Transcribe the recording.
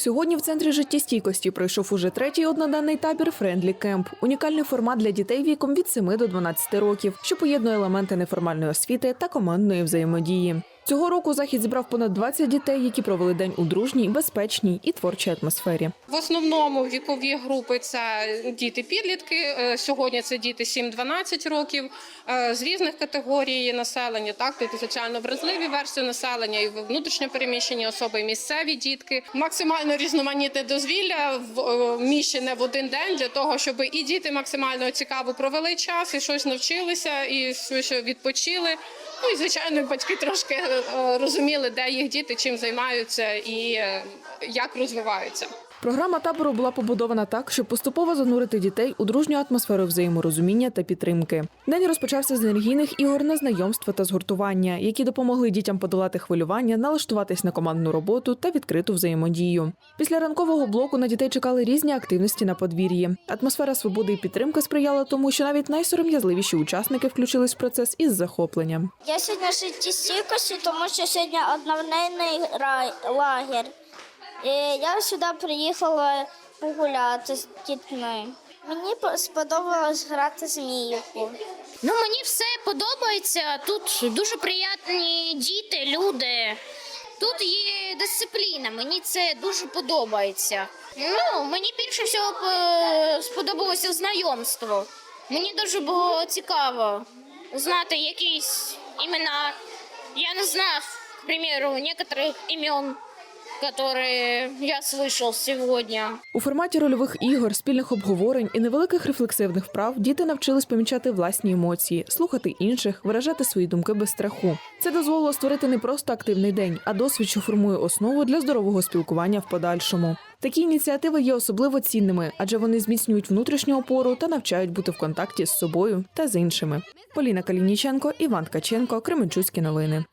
Сьогодні в центрі життєстійкості пройшов уже третій одноденний табір Френдлі Кемп. Унікальний формат для дітей віком від 7 до 12 років, що поєднує елементи неформальної освіти та командної взаємодії. Цього року захід зібрав понад 20 дітей, які провели день у дружній, безпечній і творчій атмосфері. В основному вікові групи це діти-підлітки. Е, Сьогодні це діти 7-12 років е, з різних категорій населення. Так, і соціально вразливі версії населення, і внутрішньопереміщені особи, і місцеві дітки. Максимально різноманітне дозвілля е, вміщене в один день для того, щоб і діти максимально цікаво провели час, і щось навчилися, і щось відпочили. Ну і звичайно, батьки трошки е, розуміли, де їх діти, чим займаються і е, як розвиваються. Програма табору була побудована так, щоб поступово занурити дітей у дружню атмосферу взаєморозуміння та підтримки. День розпочався з енергійних ігор на знайомства та згуртування, які допомогли дітям подолати хвилювання, налаштуватись на командну роботу та відкриту взаємодію. Після ранкового блоку на дітей чекали різні активності на подвір'ї. Атмосфера свободи і підтримки сприяла тому, що навіть найсором'язливіші учасники включились в процес із захопленням. Я сьогодні життєстійкості, тому що сьогодні одноденний рай- лагерь. І я сюди приїхала погуляти з дітьми. Мені сподобалось грати зміюку. Ну, мені все подобається. Тут дуже приємні діти, люди. Тут є дисципліна, мені це дуже подобається. Ну, мені більше всього сподобалося знайомство. Мені дуже було цікаво знати якісь імена. Я не знав, к примеру, некоторых имен, которые я слышал сегодня. У форматі рольових ігор, спільних обговорень і невеликих рефлексивних вправ діти навчились помічати власні емоції, слухати інших, виражати свої думки без страху. Це дозволило створити не просто активний день, а досвід, що формує основу для здорового спілкування в подальшому. Такі ініціативи є особливо цінними, адже вони зміцнюють внутрішню опору та навчають бути в контакті з собою та з іншими. Поліна Калініченко, Іван Ткаченко, Кременчуцькі новини.